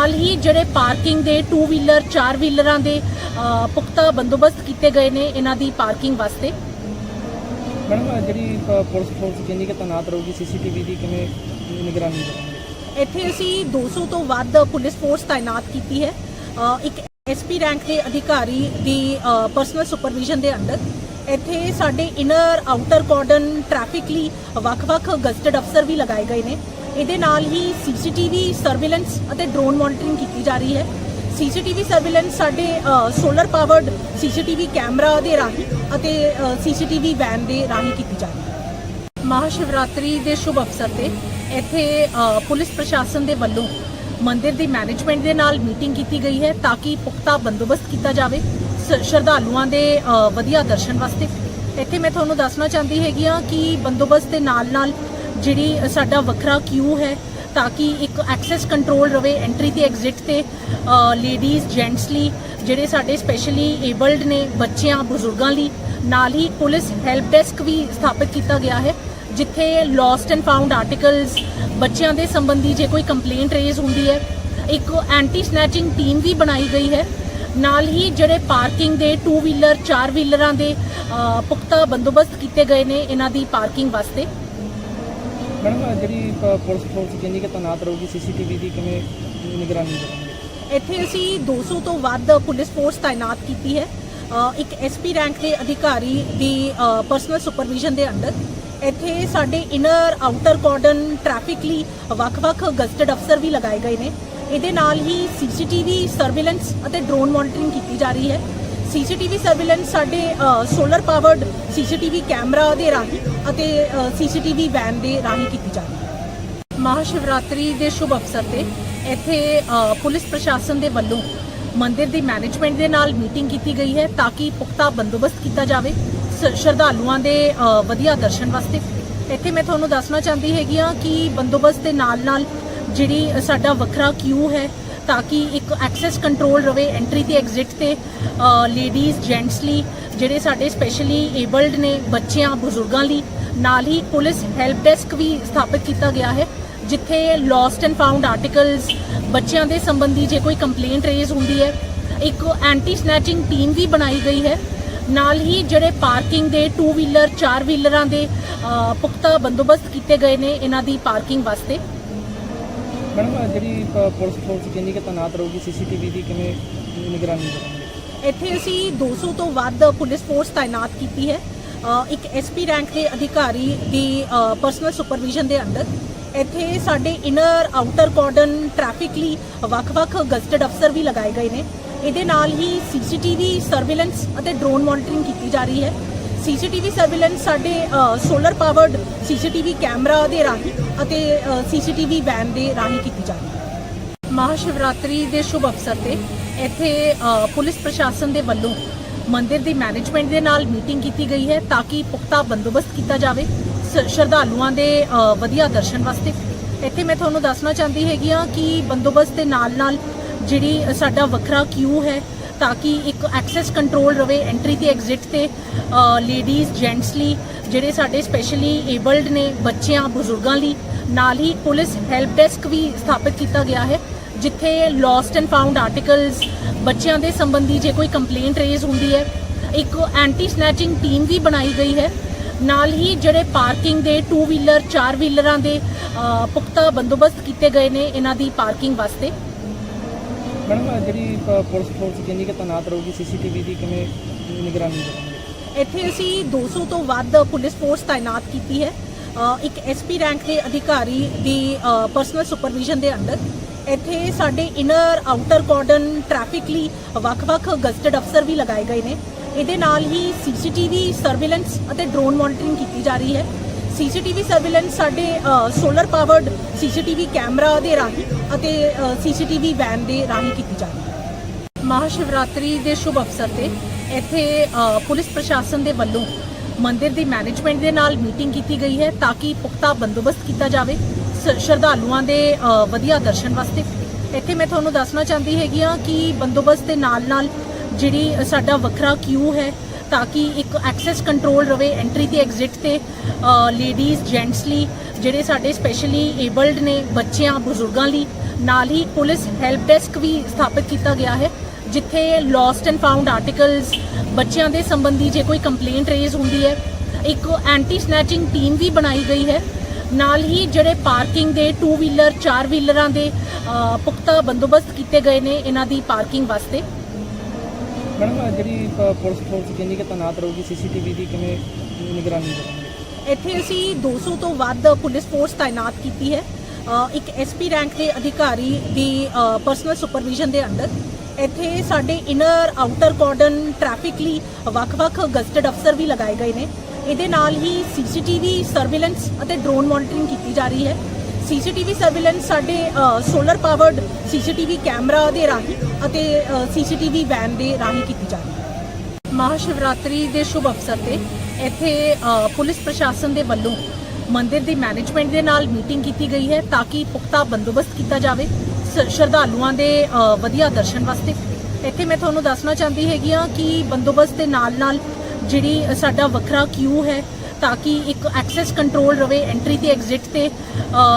ਨਾਲ ਹੀ ਜਿਹੜੇ ਪਾਰਕਿੰਗ ਦੇ 2 ਵੀਲਰ 4 ਵੀਲਰਾਂ ਦੇ ਪੁਖਤਾ ਬੰਦੋਬਸਤ ਕੀਤੇ ਗਏ ਨੇ ਇਹਨਾਂ ਦੀ ਪਾਰਕਿੰਗ ਵਾਸਤੇ। ਮੈਡਮ ਜਿਹੜੀ ਪੁਲਿਸ ਫੋਰਸ ਕਿੰਨੀ ਕਿ ਤੈਨਾਤ ਰਹੂਗੀ ਸੀਸੀਟੀਵੀ ਦੀ ਕਿਵੇਂ ਨਿਗਰਾਨੀ ਕਰੋਗੇ? ਇੱਥੇ ਅਸੀਂ 200 ਤੋਂ ਵੱਧ ਪੁਲਿਸ ਫੋਰਸ ਤਾਇਨਾਤ ਕੀਤੀ ਹੈ। ਇੱਕ ਐਸਪੀ ਰੈਂਕ ਦੇ ਅਧਿਕਾਰੀ ਦੀ ਪਰਸਨਲ ਸੁਪਰਵਿਜ਼ਨ ਦੇ ਅੰਡਰ ਇੱਥੇ ਸਾਡੇ ਇਨਰ ਆਊਟਰ ਕਾਰਡਨ ਟ੍ਰੈਫਿਕ ਲਈ ਵੱਖ-ਵੱਖ ਗਜ਼ਟਡ ਅਫਸਰ ਵੀ ਲਗਾਏ ਗਏ ਨੇ। ਇਹਦੇ ਨਾਲ ਹੀ ਸੀਸੀਟੀਵੀ ਸਰਵੇਲੈਂਸ ਅਤੇ ਡਰੋਨ ਮੋਨਿਟਰਿੰਗ ਕੀਤੀ ਜਾ ਰਹੀ ਹੈ। ਸੀਸੀਟੀਵੀ ਸਰਵੇਲੈਂਸ ਸਾਡੇ ਸੋਲਰ ਪਾਵਰਡ ਸੀਸੀਟੀਵੀ ਕੈਮਰਾ ਦੇ ਰਾਹੀਂ ਅਤੇ ਸੀਸੀਟੀਵੀ ਵੈਨ ਦੇ ਰਾਹੀਂ ਕੀਤੀ ਜਾ ਰਹੀ ਹੈ। ਮਹਾਸ਼ਿਵਰਾਤਰੀ ਦੇ ਸ਼ੁਭ ਅਵਸਰ ਤੇ ਇੱਥੇ ਪੁਲਿਸ ਪ੍ਰਸ਼ਾਸਨ ਦੇ ਵੱਲੋਂ ਮੰਦਿਰ ਦੀ ਮੈਨੇਜਮੈਂਟ ਦੇ ਨਾਲ ਮੀਟਿੰਗ ਕੀਤੀ ਗਈ ਹੈ ਤਾਂ ਕਿ ਪੁਖਤਾ ਬੰਦੋਬਸਤ ਕੀਤਾ ਜਾਵੇ। ਸ- ਸ਼ਰਧਾਲੂਆਂ ਦੇ ਵਧੀਆ ਦਰਸ਼ਨ ਵਾਸਤੇ। ਇੱਥੇ ਮੈਂ ਤੁਹਾਨੂੰ ਦੱਸਣਾ ਚਾਹੁੰਦੀ ਹੈਗੀ ਆ ਕਿ ਬੰਦੋਬਸਤ ਦੇ ਨਾਲ-ਨਾਲ ਜਿਹੜੀ ਸਾਡਾ ਵੱਖਰਾ ਕਿਊ ਹੈ ਤਾਂ ਕਿ ਇੱਕ ਐਕਸੈਸ ਕੰਟਰੋਲ ਰਵੇ ਐਂਟਰੀ ਤੇ ਐਗਜ਼ਿਟ ਤੇ ਲੇਡੀਜ਼ ਜੈਂਟਸ ਲਈ, ਜਿਹੜੇ ਸਾਡੇ ਸਪੈਸ਼ਲੀ ਏਬਲਡ ਨੇ ਬੱਚਿਆਂ, ਬਜ਼ੁਰਗਾਂ ਲਈ। ਨਾਲ ਹੀ ਪੁਲਿਸ ਹੈਲਪ ਡੈਸਕ ਵੀ ਸਥਾਪਿਤ ਕੀਤਾ ਗਿਆ ਹੈ, ਜਿੱਥੇ ਲੋਸਟ ਐਂਡ ਫਾਊਂਡ ਆਰਟੀਕਲਸ ਬੱਚਿਆਂ ਦੇ ਸੰਬੰਧੀ ਜੇ ਕੋਈ ਕੰਪਲੇਂਟ ਰੇਜ਼ ਹੁੰਦੀ ਹੈ, ਇੱਕ ਐਂਟੀ ਸਨੈਚਿੰਗ ਟੀਮ ਵੀ ਬਣਾਈ ਗਈ ਹੈ। ਨਾਲ ਹੀ ਜਿਹੜੇ ਪਾਰਕਿੰਗ ਦੇ 2 ਵੀਲਰ 4 ਵੀਲਰਾਂ ਦੇ ਪੁਖਤਾ ਬੰਦੋਬਸਤ ਕੀਤੇ ਗਏ ਨੇ, ਇਹਨਾਂ ਦੀ ਪਾਰਕਿੰਗ ਵਾਸਤੇ। ਮੈਡਮ ਜਿਹੜੀ ਪੁਲਿਸ ਫੋਰਸ ਕਿੰਨੀ ਕਿ ਤੈਨਾਤ ਰਹੂਗੀ ਸੀਸੀਟੀਵੀ ਦੀ ਕਿਵੇਂ ਨਿਗਰਾਨੀ ਕਰੋਗੇ? ਇੱਥੇ ਅਸੀਂ 200 ਤੋਂ ਵੱਧ ਪੁਲਿਸ ਫੋਰਸ ਤਾਇਨਾਤ ਕੀਤੀ ਹੈ। ਅ, ਇੱਕ ਐਸਪੀ ਰੈਂਕ ਦੇ ਅਧਿਕਾਰੀ ਦੀ ਪਰਸਨਲ ਸੁਪਰਵਿਜ਼ਨ ਦੇ ਅੰਡਰ ਇੱਥੇ ਸਾਡੇ ਇਨਰ ਆਊਟਰ ਕਾਰਡਨ ਟ੍ਰੈਫਿਕ ਲਈ ਵੱਖ-ਵੱਖ ਗਜ਼ਟਡ ਅਫਸਰ ਵੀ ਲਗਾਏ ਗਏ ਨੇ। ਇਹਦੇ ਨਾਲ ਹੀ ਸੀਸੀਟੀਵੀ ਸਰਵੇਲੈਂਸ ਅਤੇ ਡਰੋਨ ਮੋਨਿਟਰਿੰਗ ਕੀਤੀ ਜਾ ਰਹੀ ਹੈ। ਸੀਸੀਟੀਵੀ ਸਰਵੇਲੈਂਸ ਸਾਡੇ ਸੋਲਰ ਪਾਵਰਡ ਸੀਸੀਟੀਵੀ ਕੈਮਰਾ ਦੇ ਰਾਹੀਂ ਅਤੇ ਸੀਸੀਟੀਵੀ ਵੈਨ ਦੇ ਰਾਹੀਂ ਕੀਤੀ ਜਾ ਰਹੀ ਹੈ। ਮਹਾਸ਼ਿਵਰਾਤਰੀ ਦੇ ਸ਼ੁਭ ਅਵਸਰ ਤੇ ਇੱਥੇ ਪੁਲਿਸ ਪ੍ਰਸ਼ਾਸਨ ਦੇ ਵੱਲੋਂ ਮੰਦਿਰ ਦੀ ਮੈਨੇਜਮੈਂਟ ਦੇ ਨਾਲ ਮੀਟਿੰਗ ਕੀਤੀ ਗਈ ਹੈ ਤਾਂ ਕਿ ਪੁਖਤਾ ਬੰਦੋਬਸਤ ਕੀਤਾ ਜਾਵੇ, ਸ- ਸ਼ਰਧਾਲੂਆਂ ਦੇ ਵਧੀਆ ਦਰਸ਼ਨ ਵਾਸਤੇ। ਇੱਥੇ ਮੈਂ ਤੁਹਾਨੂੰ ਦੱਸਣਾ ਚਾਹੁੰਦੀ ਹੈਗੀ ਆ ਕਿ ਬੰਦੋਬਸਤ ਦੇ ਨਾਲ-ਨਾਲ ਜਿਹੜੀ ਸਾਡਾ ਵੱਖਰਾ ਕਿਊ ਹੈ ਤਾਂ ਕਿ ਇੱਕ ਐਕਸੈਸ ਕੰਟਰੋਲ ਰਵੇ ਐਂਟਰੀ ਤੇ ਐਗਜ਼ਿਟ ਤੇ ਲੇਡੀਜ਼ ਜੈਂਟਸ ਲਈ ਜਿਹੜੇ ਸਾਡੇ ਸਪੈਸ਼ਲੀ ਏਬਲਡ ਨੇ ਬੱਚਿਆਂ, ਬਜ਼ੁਰਗਾਂ ਲਈ, ਨਾਲ ਹੀ ਪੁਲਿਸ ਹੈਲਪ ਡੈਸਕ ਵੀ ਸਥਾਪਿਤ ਕੀਤਾ ਗਿਆ ਹੈ, ਜਿੱਥੇ ਲੋਸਟ ਐਂਡ ਫਾਊਂਡ ਆਰਟੀਕਲਸ ਬੱਚਿਆਂ ਦੇ ਸੰਬੰਧੀ ਜੇ ਕੋਈ ਕੰਪਲੇਂਟ ਰੇਜ਼ ਹੁੰਦੀ ਹੈ, ਇੱਕ ਐਂਟੀ ਸਨੈਚਿੰਗ ਟੀਮ ਵੀ ਬਣਾਈ ਗਈ ਹੈ, ਨਾਲ ਹੀ ਜਿਹੜੇ ਪਾਰਕਿੰਗ ਦੇ 2 ਵੀਲਰ 4 ਵੀਲਰਾਂ ਦੇ ਪੁਖਤਾ ਬੰਦੋਬਸਤ ਕੀਤੇ ਗਏ ਨੇ, ਇਹਨਾਂ ਦੀ ਪਾਰਕਿੰਗ ਵਾਸਤੇ। ਮੈਡਮ ਜਿਹੜੀ ਅ, ਪੁਲਿਸ ਫੋਰਸ ਕਿੰਨੀ ਕਿ ਤੈਨਾਤ ਰਹੂਗੀ ਸੀਸੀਟੀਵੀ ਦੀ ਕਿਵੇਂ ਨਿਗਰਾਨੀ ਕਰੋਗੇ? ਇੱਥੇ ਅਸੀਂ 200 ਤੋਂ ਵੱਧ ਪੁਲਿਸ ਫੋਰਸ ਤਾਇਨਾਤ ਕੀਤੀ ਹੈ। ਅ, ਇੱਕ ਐਸਪੀ ਰੈਂਕ ਦੇ ਅਧਿਕਾਰੀ ਦੀ ਪਰਸਨਲ ਸੁਪਰਵਿਜ਼ਨ ਦੇ ਅੰਦਰ। ਇੱਥੇ ਸਾਡੇ ਇਨਰ ਆਊਟਰ ਕਾਰਡਨ ਟ੍ਰੈਫਿਕ ਲਈ ਵੱਖ-ਵੱਖ ਗਜ਼ਟਡ ਅਫਸਰ ਵੀ ਲਗਾਏ ਗਏ ਨੇ। ਇਹਦੇ ਨਾਲ ਹੀ ਸੀਸੀਟੀਵੀ ਸਰਵੇਲੈਂਸ ਅਤੇ ਡਰੋਨ ਮੋਨੀਟਰਿੰਗ ਕੀਤੀ ਜਾ ਰਹੀ ਹੈ। ਸੀਸੀਟੀਵੀ ਸਰਵੇਲੈਂਸ ਸਾਡੇ ਸੋਲਰ ਪਾਵਰਡ ਸੀਸੀਟੀਵੀ ਕੈਮਰਾ ਦੇ ਰਾਹੀਂ ਅਤੇ ਸੀਸੀਟੀਵੀ ਵੈਨ ਦੇ ਰਾਹੀਂ ਕੀਤੀ ਜਾ ਰਹੀ ਹੈ। ਮਹਾਸ਼ਿਵਰਾਤਰੀ ਦੇ ਸ਼ੁਭ ਅਵਸਰ ਤੇ ਇੱਥੇ ਪੁਲਿਸ ਪ੍ਰਸ਼ਾਸਨ ਦੇ ਵੱਲੋਂ ਮੰਦਿਰ ਦੀ ਮੈਨੇਜਮੈਂਟ ਦੇ ਨਾਲ ਮੀਟਿੰਗ ਕੀਤੀ ਗਈ ਹੈ ਤਾਂ ਕਿ ਪੁਖਤਾ ਬੰਦੋਬਸਤ ਕੀਤਾ ਜਾਵੇ। ਸ- ਸ਼ਰਧਾਲੂਆਂ ਦੇ ਵਧੀਆ ਦਰਸ਼ਨ ਵਾਸਤੇ। ਇੱਥੇ ਮੈਂ ਤੁਹਾਨੂੰ ਦੱਸਣਾ ਚਾਹੁੰਦੀ ਹੈਗੀ ਆ ਕਿ ਬੰਦੋਬਸਤ ਦੇ ਨਾਲ-ਨਾਲ ਜਿਹੜੀ ਸਾਡਾ ਵੱਖਰਾ ਕਿਊ ਹੈ ਤਾਂ ਕਿ ਇੱਕ ਐਕਸੈਸ ਕੰਟਰੋਲ ਰਵੇ ਐਂਟਰੀ ਤੇ ਐਗਜ਼ਿਟ ਤੇ ਲੇਡੀਜ਼ ਜੈਂਟਸ ਲਈ, ਜਿਹੜੇ ਸਾਡੇ ਸਪੈਸ਼ਲੀ ਏਬਲਡ ਨੇ ਬੱਚਿਆਂ, ਬਜ਼ੁਰਗਾਂ ਲਈ। ਨਾਲ ਹੀ ਪੁਲਿਸ ਹੈਲਪ ਡੈਸਕ ਵੀ ਸਥਾਪਿਤ ਕੀਤਾ ਗਿਆ ਹੈ, ਜਿੱਥੇ ਲੋਸਟ ਐਂਡ ਫਾਊਂਡ ਆਰਟੀਕਲਸ ਬੱਚਿਆਂ ਦੇ ਸੰਬੰਧੀ ਜੇ ਕੋਈ ਕੰਪਲੇਂਟ ਰੇਜ਼ ਹੁੰਦੀ ਹੈ, ਇੱਕ ਐਂਟੀ ਸਨੈਚਿੰਗ ਟੀਮ ਵੀ ਬਣਾਈ ਗਈ ਹੈ। ਨਾਲ ਹੀ ਜਿਹੜੇ ਪਾਰਕਿੰਗ ਦੇ 2 ਵੀਲਰ 4 ਵੀਲਰਾਂ ਦੇ ਪੁਖਤਾ ਬੰਦੋਬਸਤ ਕੀਤੇ ਗਏ ਨੇ, ਇਹਨਾਂ ਦੀ ਪਾਰਕਿੰਗ ਵਾਸਤੇ। ਮੈਡਮ ਜਿਹੜੀ ਅ, ਪੁਲਿਸ ਫੋਰਸ ਕਿੰਨੀ ਕਿ ਤੈਨਾਤ ਰਹੂਗੀ ਸੀਸੀਟੀਵੀ ਦੀ ਕਿਵੇਂ ਨਿਗਰਾਨੀ ਕਰੋਗੇ? ਇੱਥੇ ਅਸੀਂ 200 ਤੋਂ ਵੱਧ ਪੁਲਿਸ ਫੋਰਸ ਤਾਇਨਾਤ ਕੀਤੀ ਹੈ। ਅ, ਇੱਕ ਐਸਪੀ ਰੈਂਕ ਦੇ ਅਧਿਕਾਰੀ ਦੀ ਪਰਸਨਲ ਸੁਪਰਵਿਜ਼ਨ ਦੇ ਅੰਡਰ ਇੱਥੇ ਸਾਡੇ ਇਨਰ ਆਊਟਰ ਕਾਰਡਨ ਟ੍ਰੈਫਿਕ ਲਈ ਵੱਖ-ਵੱਖ ਗਜ਼ਟਡ ਅਫਸਰ ਵੀ ਲਗਾਏ ਗਏ ਨੇ। ਇਹਦੇ ਨਾਲ ਹੀ ਸੀਸੀਟੀਵੀ ਸਰਵੇਲੈਂਸ ਅਤੇ ਡਰੋਨ ਮੋਨੀਟਰਿੰਗ ਕੀਤੀ ਜਾ ਰਹੀ ਹੈ। ਸੀਸੀਟੀਵੀ ਸਰਵੇਲੈਂਸ ਸਾਡੇ ਸੋਲਰ ਪਾਵਰਡ ਸੀਸੀਟੀਵੀ ਕੈਮਰਾ ਦੇ ਰਾਹੀਂ ਅਤੇ ਸੀਸੀਟੀਵੀ ਵੈਨ ਦੇ ਰਾਹੀਂ ਕੀਤੀ ਜਾ ਰਹੀ ਹੈ। ਮਹਾਸ਼ਿਵਰਾਤਰੀ ਦੇ ਸ਼ੁਭ ਅਵਸਰ ਤੇ ਇੱਥੇ ਪੁਲਿਸ ਪ੍ਰਸ਼ਾਸਨ ਦੇ ਵੱਲੋਂ ਮੰਦਿਰ ਦੀ ਮੈਨੇਜਮੈਂਟ ਦੇ ਨਾਲ ਮੀਟਿੰਗ ਕੀਤੀ ਗਈ ਹੈ ਤਾਂ ਕਿ ਪੁਖਤਾ ਬੰਦੋਬਸਤ ਕੀਤਾ ਜਾਵੇ। ਸ- ਸ਼ਰਧਾਲੂਆਂ ਦੇ ਵਧੀਆ ਦਰਸ਼ਨ ਵਾਸਤੇ। ਇੱਥੇ ਮੈਂ ਤੁਹਾਨੂੰ ਦੱਸਣਾ ਚਾਹੁੰਦੀ ਹੈਗੀ ਆ ਕਿ ਬੰਦੋਬਸਤ ਦੇ ਨਾਲ-ਨਾਲ ਜਿਹੜੀ ਸਾਡਾ ਵੱਖਰਾ ਕਿਊ ਹੈ ਤਾਂ ਕਿ ਇੱਕ ਐਕਸੈਸ ਕੰਟਰੋਲ ਰਵੇ ਐਂਟਰੀ ਤੇ ਐਗਜ਼ਿਟ ਤੇ ਲੇਡੀਜ਼ ਜੈਂਟਸ ਲਈ, ਜਿਹੜੇ ਸਾਡੇ ਸਪੈਸ਼ਲੀ ਏਬਲਡ ਨੇ ਬੱਚਿਆਂ, ਬਜ਼ੁਰਗਾਂ ਲਈ। ਨਾਲ ਹੀ ਪੁਲਿਸ ਹੈਲਪ ਡੈਸਕ ਵੀ ਸਥਾਪਿਤ ਕੀਤਾ ਗਿਆ ਹੈ, ਜਿੱਥੇ ਲੋਸਟ ਐਂਡ ਫਾਊਂਡ ਆਰਟੀਕਲਸ ਬੱਚਿਆਂ ਦੇ ਸੰਬੰਧੀ ਜੇ ਕੋਈ ਕੰਪਲੇਂਟ ਰੇਜ਼ ਹੁੰਦੀ ਹੈ, ਇੱਕ ਐਂਟੀ ਸਨੈਚਿੰਗ ਟੀਮ ਵੀ ਬਣਾਈ ਗਈ ਹੈ। ਨਾਲ ਹੀ ਜਿਹੜੇ ਪਾਰਕਿੰਗ ਦੇ 2 ਵੀਲਰ 4 ਵੀਲਰਾਂ ਦੇ ਪੁਖਤਾ ਬੰਦੋਬਸਤ ਕੀਤੇ ਗਏ ਨੇ, ਇਹਨਾਂ ਦੀ ਪਾਰਕਿੰਗ ਵਾਸਤੇ। ਮੈਡਮ ਜਿਹੜੀ ਪ- ਪੁਲਿਸ ਫੋਰਸ ਕਿੰਨੀ ਕੁ ਤੈਨਾਤ ਰਹੂਗੀ ਸੀਸੀਟੀਵੀ ਦੀ ਕਿਵੇਂ ਨਿਗਰਾਨੀ ਕਰੋਗੇ? ਇੱਥੇ ਅਸੀਂ 200 ਤੋਂ ਵੱਧ ਪੁਲਿਸ ਫੋਰਸ ਤਾਇਨਾਤ ਕੀਤੀ ਹੈ। ਅ, ਇੱਕ ਐਸਪੀ ਰੈਂਕ ਦੇ ਅਧਿਕਾਰੀ ਦੀ ਪਰਸਨਲ ਸੁਪਰਵਿਜ਼ਨ ਦੇ ਅੰਡਰ ਇੱਥੇ ਸਾਡੇ ਇਨਰ ਆਊਟਰ ਕਾਰਡਨ ਟ੍ਰੈਫਿਕ ਲਈ ਵੱਖ-ਵੱਖ ਗਜ਼ਟਡ ਅਫਸਰ ਵੀ ਲਗਾਏ ਗਏ ਨੇ। ਇਹਦੇ ਨਾਲ ਹੀ ਸੀਸੀਟੀਵੀ ਸਰਵੇਲੈਂਸ ਅਤੇ ਡਰੋਨ ਮੋਨੀਟਰਿੰਗ ਕੀਤੀ ਜਾ ਰਹੀ ਹੈ। ਸੀਸੀਟੀਵੀ ਸਰਵੇਲੈਂਸ ਸਾਡੇ ਸੋਲਰ ਪਾਵਰਡ ਸੀਸੀਟੀਵੀ ਕੈਮਰਾ ਦੇ ਰਾਹੀਂ ਅਤੇ ਸੀਸੀਟੀਵੀ ਵੈਨ ਦੇ ਰਾਹੀਂ ਕੀਤੀ ਜਾ ਰਹੀ ਹੈ। ਮਹਾਸ਼ਿਵਰਾਤਰੀ ਦੇ ਸ਼ੁਭ ਅਵਸਰ ਤੇ ਇੱਥੇ ਪੁਲਿਸ ਪ੍ਰਸ਼ਾਸਨ ਦੇ ਵੱਲੋਂ ਮੰਦਿਰ ਦੀ ਮੈਨੇਜਮੈਂਟ ਦੇ ਨਾਲ ਮੀਟਿੰਗ ਕੀਤੀ ਗਈ ਹੈ ਤਾਂ ਕਿ ਪੁਖਤਾ ਬੰਦੋਬਸਤ ਕੀਤਾ ਜਾਵੇ। ਸ- ਸ਼ਰਧਾਲੂਆਂ ਦੇ ਵਧੀਆ ਦਰਸ਼ਨ ਵਾਸਤੇ। ਇੱਥੇ ਮੈਂ ਤੁਹਾਨੂੰ ਦੱਸਣਾ ਚਾਹੁੰਦੀ ਹੈਗੀ ਆ ਕਿ ਬੰਦੋਬਸਤ ਦੇ ਨਾਲ-ਨਾਲ ਜਿਹੜੀ ਸਾਡਾ ਵੱਖਰਾ ਕਿਊ ਹੈ ਤਾਂ ਕਿ ਇੱਕ ਐਕਸੈਸ ਕੰਟਰੋਲ ਰਵੇ ਐਂਟਰੀ ਤੇ ਐਗਜ਼ਿਟ ਤੇ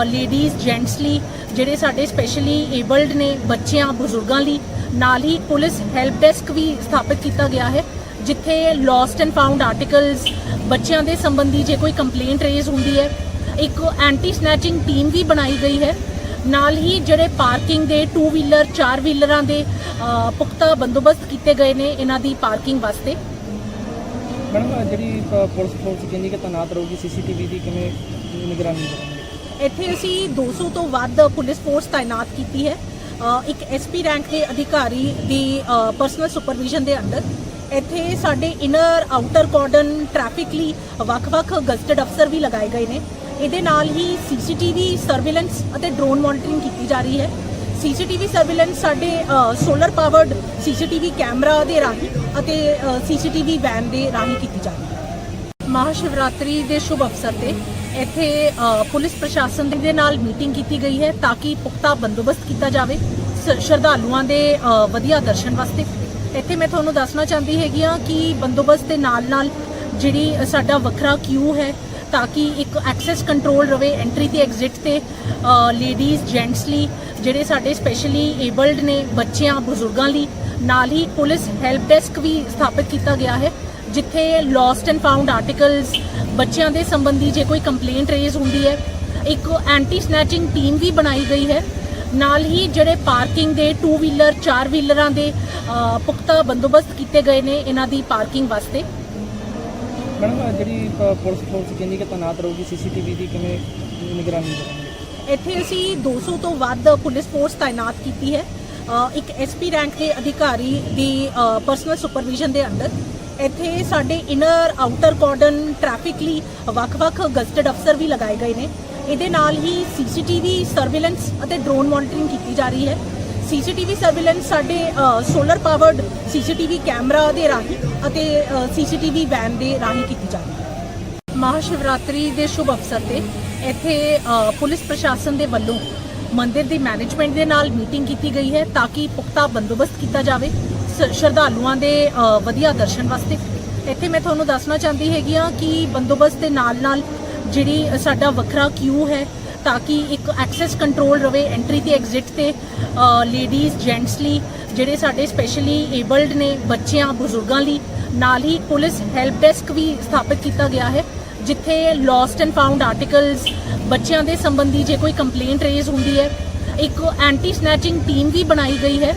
ਲੇਡੀਜ਼ ਜੈਂਟਸ ਲਈ, ਜਿਹੜੇ ਸਾਡੇ ਸਪੈਸ਼ਲੀ ਏਬਲਡ ਨੇ ਬੱਚਿਆਂ, ਬਜ਼ੁਰਗਾਂ ਲਈ। ਨਾਲ ਹੀ ਪੁਲਿਸ ਹੈਲਪ ਡੈਸਕ ਵੀ ਸਥਾਪਿਤ ਕੀਤਾ ਗਿਆ ਹੈ, ਜਿੱਥੇ ਲੋਸਟ ਐਂਡ ਫਾਊਂਡ ਆਰਟੀਕਲਸ ਬੱਚਿਆਂ ਦੇ ਸੰਬੰਧੀ ਜੇ ਕੋਈ ਕੰਪਲੇਂਟ ਰੇਜ਼ ਹੁੰਦੀ ਹੈ, ਇੱਕ ਐਂਟੀ ਸਨੈਚਿੰਗ ਟੀਮ ਵੀ ਬਣਾਈ ਗਈ ਹੈ। ਨਾਲ ਹੀ ਜਿਹੜੇ ਪਾਰਕਿੰਗ ਦੇ 2 ਵੀਲਰ 4 ਵੀਲਰਾਂ ਦੇ ਪੁਖਤਾ ਬੰਦੋਬਸਤ ਕੀਤੇ ਗਏ ਨੇ, ਇਹਨਾਂ ਦੀ ਪਾਰਕਿੰਗ ਵਾਸਤੇ। ਮੈਡਮ ਜਿਹੜੀ ਪ- ਪੁਲਿਸ ਫੋਰਸ ਕਿੰਨੀ ਕੁ ਤੈਨਾਤ ਰਹੂਗੀ ਸੀਸੀਟੀਵੀ ਦੀ ਕਿਵੇਂ ਨਿਗਰਾਨੀ ਕਰੋਗੇ ਇੱਥੇ ਅਸੀਂ 200 ਤੋਂ ਵੱਧ ਪੁਲਿਸ ਫੋਰਸ ਤਾਇਨਾਤ ਕੀਤੀ ਹੈ। ਅ, ਇੱਕ ਐਸਪੀ ਰੈਂਕ ਦੇ ਅਧਿਕਾਰੀ ਦੀ ਪਰਸਨਲ ਸੁਪਰਵਿਜ਼ਨ ਦੇ ਅੰਦਰ। ਇੱਥੇ ਸਾਡੇ ਇਨਰ ਆਊਟਰ ਕਾਰਡਨ ਟ੍ਰੈਫਿਕ ਲਈ ਵੱਖ-ਵੱਖ ਗਜ਼ਟਡ ਅਫਸਰ ਵੀ ਲਗਾਏ ਗਏ ਨੇ। ਇਹਦੇ ਨਾਲ ਹੀ ਸੀਸੀਟੀਵੀ ਸਰਵੇਲੈਂਸ ਅਤੇ ਡਰੋਨ ਮੋਨਿਟਰਿੰਗ ਕੀਤੀ ਜਾ ਰਹੀ ਹੈ। ਸੀਸੀਟੀਵੀ ਸਰਵੇਲੈਂਸ ਸਾਡੇ ਸੋਲਰ ਪਾਵਰਡ ਸੀਸੀਟੀਵੀ ਕੈਮਰਾ ਦੇ ਰਾਹੀਂ ਅਤੇ ਸੀਸੀਟੀਵੀ ਵੈਨ ਦੇ ਰਾਹੀਂ ਕੀਤੀ ਜਾ ਹੈ। ਮਹਾਸ਼ਿਵਰਾਤਰੀ ਦੇ ਸ਼ੁਭ ਅਵਸਰ ਤੇ ਇੱਥੇ ਪੁਲਿਸ ਪ੍ਰਸ਼ਾਸਨ ਦੇ ਨਾਲ ਮੀਟਿੰਗ ਕੀਤੀ ਗਈ ਹੈ ਤਾਂ ਕਿ ਪੁਖਤਾ ਬੰਦੋਬਸਤ ਕੀਤਾ ਜਾਵੇ, ਸ- ਸ਼ਰਧਾਲੂਆਂ ਦੇ ਵਧੀਆ ਦਰਸ਼ਨ ਵਾਸਤੇ। ਇੱਥੇ ਮੈਂ ਤੁਹਾਨੂੰ ਦੱਸਣਾ ਚਾਹੁੰਦੀ ਹੈਗੀ ਆ ਕਿ ਬੰਦੋਬਸਤ ਦੇ ਨਾਲ-ਨਾਲ ਜਿਹੜੀ ਸਾਡਾ ਵੱਖਰਾ ਕਿਊ ਹੈ ਤਾਂ ਕਿ ਇੱਕ ਐਕਸੈਸ ਕੰਟਰੋਲ ਰਵੇ ਐਂਟਰੀ ਤੇ ਐਗਜ਼ਿਟ ਤੇ ਲੇਡੀਜ਼ ਜੈਂਟਸ ਲਈ, ਜਿਹੜੇ ਸਾਡੇ ਸਪੈਸ਼ਲੀ ਏਬਲਡ ਨੇ ਬੱਚਿਆਂ, ਬਜ਼ੁਰਗਾਂ ਲਈ। ਨਾਲ ਹੀ ਪੁਲਿਸ ਹੈਲਪ ਡੈਸਕ ਵੀ ਸਥਾਪਿਤ ਕੀਤਾ ਗਿਆ ਹੈ, ਜਿੱਥੇ ਲੋਸਟ ਐਂਡ ਫਾਊਂਡ ਆਰਟੀਕਲਸ ਬੱਚਿਆਂ ਦੇ ਸੰਬੰਧੀ ਜੇ ਕੋਈ ਕੰਪਲੇਂਟ ਰੇਜ਼ ਹੁੰਦੀ ਹੈ, ਇੱਕ ਐਂਟੀ ਸਨੈਚਿੰਗ ਟੀਮ ਵੀ ਬਣਾਈ ਗਈ ਹੈ। ਨਾਲ ਹੀ ਜਿਹੜੇ ਪਾਰਕਿੰਗ ਦੇ 2 ਵੀਲਰ 4 ਵੀਲਰਾਂ ਦੇ ਪੁਖਤਾ ਬੰਦੋਬਸਤ ਕੀਤੇ ਗਏ ਨੇ, ਇਹਨਾਂ ਦੀ ਪਾਰਕਿੰਗ ਵਾਸਤੇ। ਮੈਡਮ ਜਿਹੜੀ ਪ- ਪੁਲਿਸ ਫੋਰਸ ਕਿੰਨੀ ਕੁ ਤੈਨਾਤ ਰਹੂਗੀ ਸੀਸੀਟੀਵੀ ਦੀ ਕਿਵੇਂ ਨਿਗਰਾਨੀ ਕਰੋਗੇ? ਇੱਥੇ ਅਸੀਂ 200 ਤੋਂ ਵੱਧ ਪੁਲਿਸ ਫੋਰਸ ਤਾਇਨਾਤ ਕੀਤੀ ਹੈ। ਅ, ਇੱਕ ਐਸਪੀ ਰੈਂਕ ਦੇ ਅਧਿਕਾਰੀ ਦੀ ਪਰਸਨਲ ਸੁਪਰਵਿਜ਼ਨ ਦੇ ਅੰਦਰ। ਇੱਥੇ ਸਾਡੇ ਇਨਰ ਆਊਟਰ ਕਾਰਡਨ ਟ੍ਰੈਫਿਕ ਲਈ ਵੱਖ-ਵੱਖ ਗਜ਼ਟਡ ਅਫਸਰ ਵੀ ਲਗਾਏ ਗਏ ਨੇ। ਇਹਦੇ ਨਾਲ ਹੀ ਸੀਸੀਟੀਵੀ ਸਰਵੇਲੈਂਸ ਅਤੇ ਡਰੋਨ ਮੋਨੀਟਰਿੰਗ ਕੀਤੀ ਜਾ ਰਹੀ ਹੈ। ਸੀਸੀਟੀਵੀ ਸਰਵੇਲੈਂਸ ਸਾਡੇ ਸੋਲਰ ਪਾਵਰਡ ਸੀਸੀਟੀਵੀ ਕੈਮਰਾ ਦੇ ਰਾਹੀਂ ਅਤੇ ਸੀਸੀਟੀਵੀ ਵੈਨ ਦੇ ਰਾਹੀਂ ਕੀਤੀ ਜਾ ਰਹੀ ਹੈ। ਮਹਾਸ਼ਿਵਰਾਤਰੀ ਦੇ ਸ਼ੁਭ ਅਵਸਰ ਤੇ ਇੱਥੇ ਪੁਲਿਸ ਪ੍ਰਸ਼ਾਸਨ ਦੇ ਵੱਲੋਂ ਮੰਦਿਰ ਦੀ ਮੈਨੇਜਮੈਂਟ ਦੇ ਨਾਲ ਮੀਟਿੰਗ ਕੀਤੀ ਗਈ ਹੈ ਤਾਂ ਕਿ ਪੁਖਤਾ ਬੰਦੋਬਸਤ ਕੀਤਾ ਜਾਵੇ। ਸ- ਸ਼ਰਧਾਲੂਆਂ ਦੇ ਵਧੀਆ ਦਰਸ਼ਨ ਵਾਸਤੇ। ਇੱਥੇ ਮੈਂ ਤੁਹਾਨੂੰ ਦੱਸਣਾ ਚਾਹੁੰਦੀ ਹੈਗੀ ਆ ਕਿ ਬੰਦੋਬਸਤ ਦੇ ਨਾਲ-ਨਾਲ ਜਿਹੜੀ ਸਾਡਾ ਵੱਖਰਾ ਕਿਊ ਹੈ ਤਾਂ ਕਿ ਇੱਕ ਐਕਸੈਸ ਕੰਟਰੋਲ ਰਵੇ ਐਂਟਰੀ ਤੇ ਐਗਜ਼ਿਟ ਤੇ ਲੇਡੀਜ਼ ਜੈਂਟਸ ਲਈ, ਜਿਹੜੇ ਸਾਡੇ ਸਪੈਸ਼ਲੀ ਏਬਲਡ ਨੇ ਬੱਚਿਆਂ, ਬਜ਼ੁਰਗਾਂ ਲਈ। ਨਾਲ ਹੀ ਪੁਲਿਸ ਹੈਲਪ ਡੈਸਕ ਵੀ ਸਥਾਪਿਤ ਕੀਤਾ ਗਿਆ ਹੈ, ਜਿੱਥੇ ਲੋਸਟ ਐਂਡ ਫਾਊਂਡ ਆਰਟੀਕਲਸ ਬੱਚਿਆਂ ਦੇ ਸੰਬੰਧੀ ਜੇ ਕੋਈ ਕੰਪਲੇਂਟ ਰੇਜ਼ ਹੁੰਦੀ ਹੈ, ਇੱਕ ਐਂਟੀ ਸਨੈਚਿੰਗ ਟੀਮ ਵੀ ਬਣਾਈ ਗਈ ਹੈ।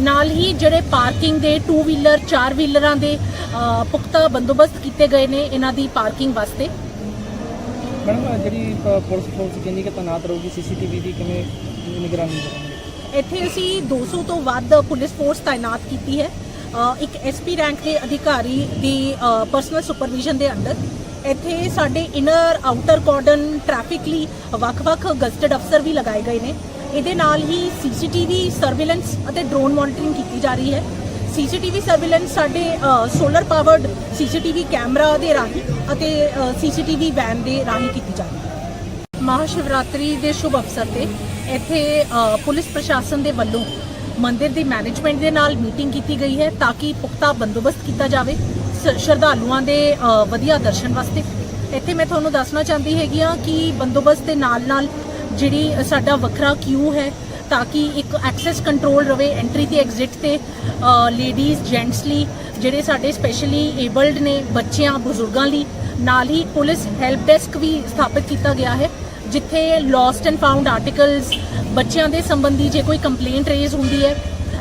ਨਾਲ ਹੀ ਜਿਹੜੇ ਪਾਰਕਿੰਗ ਦੇ 2 ਵੀਲਰ 4 ਵੀਲਰਾਂ ਦੇ ਪੁਖਤਾ ਬੰਦੋਬਸਤ ਕੀਤੇ ਗਏ ਨੇ, ਇਹਨਾਂ ਦੀ ਪਾਰਕਿੰਗ ਵਾਸਤੇ। ਮੈਡਮ ਜਿਹੜੀ ਪ- ਪੁਲਿਸ ਫੋਰਸ ਕਿੰਨੀ ਕੁ ਤੈਨਾਤ ਰਹੂਗੀ ਸੀਸੀਟੀਵੀ ਦੀ ਕਿਵੇਂ ਨਿਗਰਾਨੀ ਕਰੋਗੇ? ਇੱਥੇ ਅਸੀਂ 200 ਤੋਂ ਵੱਧ ਪੁਲਿਸ ਫੋਰਸ ਤਾਇਨਾਤ ਕੀਤੀ ਹੈ। ਅ, ਇੱਕ ਐਸਪੀ ਰੈਂਕ ਦੇ ਅਧਿਕਾਰੀ ਦੀ ਪਰਸਨਲ ਸੁਪਰਵਿਜ਼ਨ ਦੇ ਅੰਦਰ। ਇੱਥੇ ਸਾਡੇ ਇਨਰ ਆਊਟਰ ਕਾਰਡਨ ਟ੍ਰੈਫਿਕ ਲਈ ਵੱਖ-ਵੱਖ ਗਜ਼ਟਡ ਅਫਸਰ ਵੀ ਲਗਾਏ ਗਏ ਨੇ। ਇਹਦੇ ਨਾਲ ਹੀ ਸੀਸੀਟੀਵੀ ਸਰਵੇਲੈਂਸ ਅਤੇ ਡਰੋਨ ਮੋਨਿਟਰਿੰਗ ਕੀਤੀ ਜਾ ਰਹੀ ਹੈ। ਸੀਸੀਟੀਵੀ ਸਰਵੇਲੈਂਸ ਸਾਡੇ ਸੋਲਰ ਪਾਵਰਡ ਸੀਸੀਟੀਵੀ ਕੈਮਰਾ ਦੇ ਰਾਹੀਂ ਅਤੇ ਸੀਸੀਟੀਵੀ ਵੈਨ ਦੇ ਰਾਹੀਂ ਕੀਤੀ ਜਾ ਹੈ। ਮਹਾਸ਼ਿਵਰਾਤਰੀ ਦੇ ਸ਼ੁਭ ਅਵਸਰ ਤੇ ਇੱਥੇ ਪੁਲਿਸ ਪ੍ਰਸ਼ਾਸਨ ਦੇ ਵੱਲੋਂ ਮੰਦਿਰ ਦੀ ਮੈਨੇਜਮੈਂਟ ਦੇ ਨਾਲ ਮੀਟਿੰਗ ਕੀਤੀ ਗਈ ਹੈ ਤਾਂ ਕਿ ਪੁਖਤਾ ਬੰਦੋਬਸਤ ਕੀਤਾ ਜਾਵੇ। ਸ- ਸ਼ਰਧਾਲੂਆਂ ਦੇ ਵਧੀਆ ਦਰਸ਼ਨ ਵਾਸਤੇ। ਇੱਥੇ ਮੈਂ ਤੁਹਾਨੂੰ ਦੱਸਣਾ ਚਾਹੁੰਦੀ ਹੈਗੀ ਆ ਕਿ ਬੰਦੋਬਸਤ ਦੇ ਨਾਲ-ਨਾਲ ਜਿਹੜੀ ਸਾਡਾ ਵੱਖਰਾ ਕਿਊ ਹੈ ਤਾਂ ਕਿ ਇੱਕ ਐਕਸੈਸ ਕੰਟਰੋਲ ਰਵੇ ਐਂਟਰੀ ਤੇ ਐਗਜ਼ਿਟ ਤੇ ਲੇਡੀਜ਼ ਜੈਂਟਸ ਲਈ, ਜਿਹੜੇ ਸਾਡੇ ਸਪੈਸ਼ਲੀ ਏਬਲਡ ਨੇ ਬੱਚਿਆਂ, ਬਜ਼ੁਰਗਾਂ ਲਈ। ਨਾਲ ਹੀ ਪੁਲਿਸ ਹੈਲਪ ਡੈਸਕ ਵੀ ਸਥਾਪਿਤ ਕੀਤਾ ਗਿਆ ਹੈ, ਜਿੱਥੇ ਲੋਸਟ ਐਂਡ ਫਾਊਂਡ ਆਰਟੀਕਲਸ ਬੱਚਿਆਂ ਦੇ ਸੰਬੰਧੀ ਜੇ ਕੋਈ ਕੰਪਲੇਂਟ ਰੇਜ਼ ਹੁੰਦੀ ਹੈ,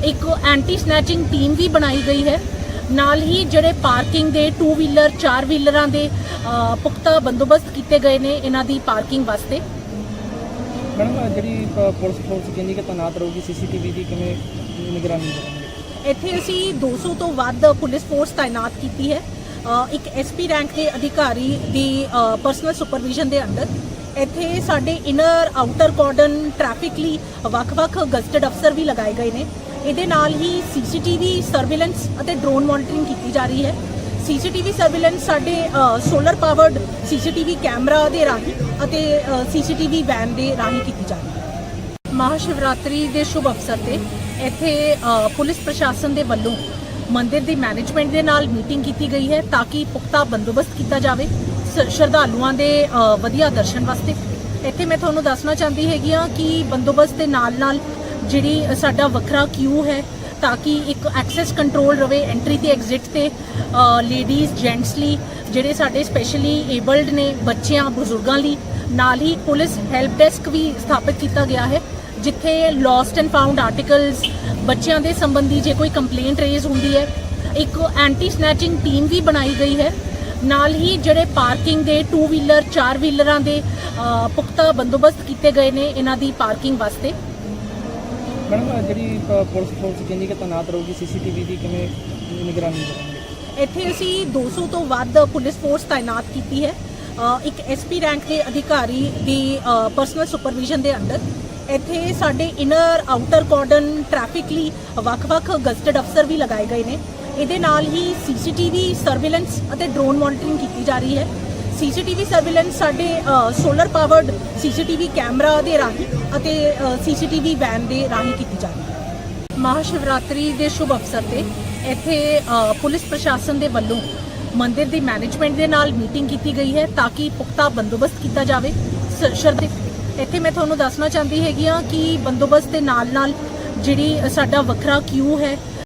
ਇੱਕ ਐਂਟੀ ਸਨੈਚਿੰਗ ਟੀਮ ਵੀ ਬਣਾਈ ਗਈ ਹੈ। ਨਾਲ ਹੀ ਜਿਹੜੇ ਪਾਰਕਿੰਗ ਦੇ 2 ਵੀਲਰ 4 ਵੀਲਰਾਂ ਦੇ ਪੁਖਤਾ ਬੰਦੋਬਸਤ ਕੀਤੇ ਗਏ ਨੇ, ਇਹਨਾਂ ਦੀ ਪਾਰਕਿੰਗ ਵਾਸਤੇ। ਮੈਡਮ ਜਿਹੜੀ ਪ- ਪੁਲਿਸ ਫੋਰਸ ਕਿੰਨੀ ਕੁ ਤੈਨਾਤ ਰਹੂਗੀ ਸੀਸੀਟੀਵੀ ਦੀ ਕਿਵੇਂ ਨਿਗਰਾਨੀ ਕਰੋਗੇ ਇੱਥੇ ਅਸੀਂ 200 ਤੋਂ ਵੱਧ ਪੁਲਿਸ ਫੋਰਸ ਤਾਇਨਾਤ ਕੀਤੀ ਹੈ। ਅ, ਇੱਕ ਐਸਪੀ ਰੈਂਕ ਦੇ ਅਧਿਕਾਰੀ ਦੀ ਪਰਸਨਲ ਸੁਪਰਵਿਜ਼ਨ ਦੇ ਅੰਦਰ। ਇੱਥੇ ਸਾਡੇ ਇਨਰ ਆਊਟਰ ਕਾਰਡਨ ਟ੍ਰੈਫਿਕ ਲਈ ਵੱਖ-ਵੱਖ ਗਜ਼ਟਡ ਅਫਸਰ ਵੀ ਲਗਾਏ ਗਏ ਨੇ। ਇਹਦੇ ਨਾਲ ਹੀ ਸੀਸੀਟੀਵੀ ਸਰਵੇਲੈਂਸ ਅਤੇ ਡਰੋਨ ਮੋਨੀਟਰਿੰਗ ਕੀਤੀ ਜਾ ਰਹੀ ਹੈ। ਸੀਸੀਟੀਵੀ ਸਰਵੇਲੈਂਸ ਸਾਡੇ ਸੋਲਰ ਪਾਵਰਡ ਸੀਸੀਟੀਵੀ ਕੈਮਰਾ ਦੇ ਰਾਹੀਂ ਅਤੇ ਸੀਸੀਟੀਵੀ ਵੈਨ ਦੇ ਰਾਹੀਂ ਕੀਤੀ ਜਾ ਰਹੀ ਹੈ। ਮਹਾਸ਼ਿਵਰਾਤਰੀ ਦੇ ਸ਼ੁਭ ਅਵਸਰ ਤੇ ਇੱਥੇ ਪੁਲਿਸ ਪ੍ਰਸ਼ਾਸਨ ਦੇ ਵੱਲੋਂ ਮੰਦਿਰ ਦੀ ਮੈਨੇਜਮੈਂਟ ਦੇ ਨਾਲ ਮੀਟਿੰਗ ਕੀਤੀ ਗਈ ਹੈ ਤਾਂ ਕਿ ਪੁਖਤਾ ਬੰਦੋਬਸਤ ਕੀਤਾ ਜਾਵੇ। ਸ- ਸ਼ਰਧਾਲੂਆਂ ਦੇ ਵਧੀਆ ਦਰਸ਼ਨ ਵਾਸਤੇ। ਇੱਥੇ ਮੈਂ ਤੁਹਾਨੂੰ ਦੱਸਣਾ ਚਾਹੁੰਦੀ ਹੈਗੀ ਆ ਕਿ ਬੰਦੋਬਸਤ ਦੇ ਨਾਲ ਨਾਲ ਜਿਹੜੀ ਸਾਡਾ ਵੱਖਰਾ ਕਿਊ ਹੈ ਤਾਂ ਕਿ ਇੱਕ ਐਕਸੈਸ ਕੰਟਰੋਲ ਰਵੇ ਐਂਟਰੀ ਤੇ ਐਗਜ਼ਿਟ ਤੇ ਲੇਡੀਜ਼ ਜੈਂਟਸ ਲਈ, ਜਿਹੜੇ ਸਾਡੇ ਸਪੈਸ਼ਲੀ ਏਬਲਡ ਨੇ ਬੱਚਿਆਂ, ਬਜ਼ੁਰਗਾਂ ਲਈ। ਨਾਲ ਹੀ ਪੁਲਿਸ ਹੈਲਪ ਡੈਸਕ ਵੀ ਸਥਾਪਿਤ ਕੀਤਾ ਗਿਆ ਹੈ, ਜਿੱਥੇ ਲੋਸਟ ਐਂਡ ਫਾਊਂਡ ਆਰਟੀਕਲਸ ਬੱਚਿਆਂ ਦੇ ਸੰਬੰਧੀ ਜੇ ਕੋਈ ਕੰਪਲੇਂਟ ਰੇਜ਼ ਹੁੰਦੀ ਹੈ, ਇੱਕ ਐਂਟੀ ਸਨੈਚਿੰਗ ਟੀਮ ਵੀ ਬਣਾਈ ਗਈ ਹੈ। ਨਾਲ ਹੀ ਜਿਹੜੇ ਪਾਰਕਿੰਗ ਦੇ 2 ਵੀਲਰ 4 ਵੀਲਰਾਂ ਦੇ ਪੁਖਤਾ ਬੰਦੋਬਸਤ ਕੀਤੇ ਗਏ ਨੇ, ਇਹਨਾਂ ਦੀ ਪਾਰਕਿੰਗ ਵਾਸਤੇ। ਮੈਡਮ ਜਿਹੜੀ ਪੁਲਿਸ ਫੋਰਸ ਕਿੰਨੀ ਕੁ ਤੈਨਾਤ ਰਹੂਗੀ ਸੀਸੀਟੀਵੀ ਦੀ ਕਿਵੇਂ ਨਿਗਰਾਨੀ ਕਰੋਗੇ ਇੱਥੇ ਅਸੀਂ 200 ਤੋਂ ਵੱਧ ਪੁਲਿਸ ਫੋਰਸ ਤਾਇਨਾਤ ਕੀਤੀ ਹੈ। ਅ, ਇੱਕ ਐਸਪੀ ਰੈਂਕ ਦੇ ਅਧਿਕਾਰੀ ਦੀ ਪਰਸਨਲ ਸੁਪਰਵਿਜ਼ਨ ਦੇ ਅੰਡਰ ਇੱਥੇ ਸਾਡੇ ਇਨਰ ਆਊਟਰ ਕਾਰਡਨ ਟ੍ਰੈਫਿਕ ਲਈ ਵੱਖ-ਵੱਖ ਗਜ਼ਟਡ ਅਫਸਰ ਵੀ ਲਗਾਏ ਗਏ ਨੇ। ਇਹਦੇ ਨਾਲ ਹੀ ਸੀਸੀਟੀਵੀ ਸਰਵੇਲੈਂਸ ਅਤੇ ਡਰੋਨ ਮੋਨਿਟਰਿੰਗ ਕੀਤੀ ਜਾ ਰਹੀ ਹੈ। ਸੀਸੀਟੀਵੀ ਸਰਵੇਲੈਂਸ ਸਾਡੇ ਸੋਲਰ ਪਾਵਰਡ ਸੀਸੀਟੀਵੀ ਕੈਮਰਾ ਦੇ ਰਾਹੀਂ ਅਤੇ ਸੀਸੀਟੀਵੀ ਵੈਨ ਦੇ ਰਾਹੀਂ ਕੀਤੀ ਜਾ ਰਹੀ ਹੈ। ਮਹਾਸ਼ਿਵਰਾਤਰੀ ਦੇ ਸ਼ੁਭ ਅਵਸਰ ਤੇ ਇੱਥੇ ਪੁਲਿਸ ਪ੍ਰਸ਼ਾਸਨ ਦੇ ਵੱਲੋਂ ਮੰਦਿਰ ਦੀ ਮੈਨੇਜਮੈਂਟ ਦੇ ਨਾਲ ਮੀਟਿੰਗ ਕੀਤੀ ਗਈ ਹੈ ਤਾਂ ਕਿ ਪੁਖਤਾ ਬੰਦੋਬਸਤ ਕੀਤਾ ਜਾਵੇ। ਸ- ਇੱਥੇ ਮੈਂ ਤੁਹਾਨੂੰ ਦੱਸਣਾ ਚਾਹੁੰਦੀ ਹੈਗੀ ਆ ਕਿ ਬੰਦੋਬਸਤ ਦੇ ਨਾਲ ਨਾਲ ਜਿਹੜੀ ਸਾਡਾ ਵੱਖਰਾ ਕਿਊ ਹੈ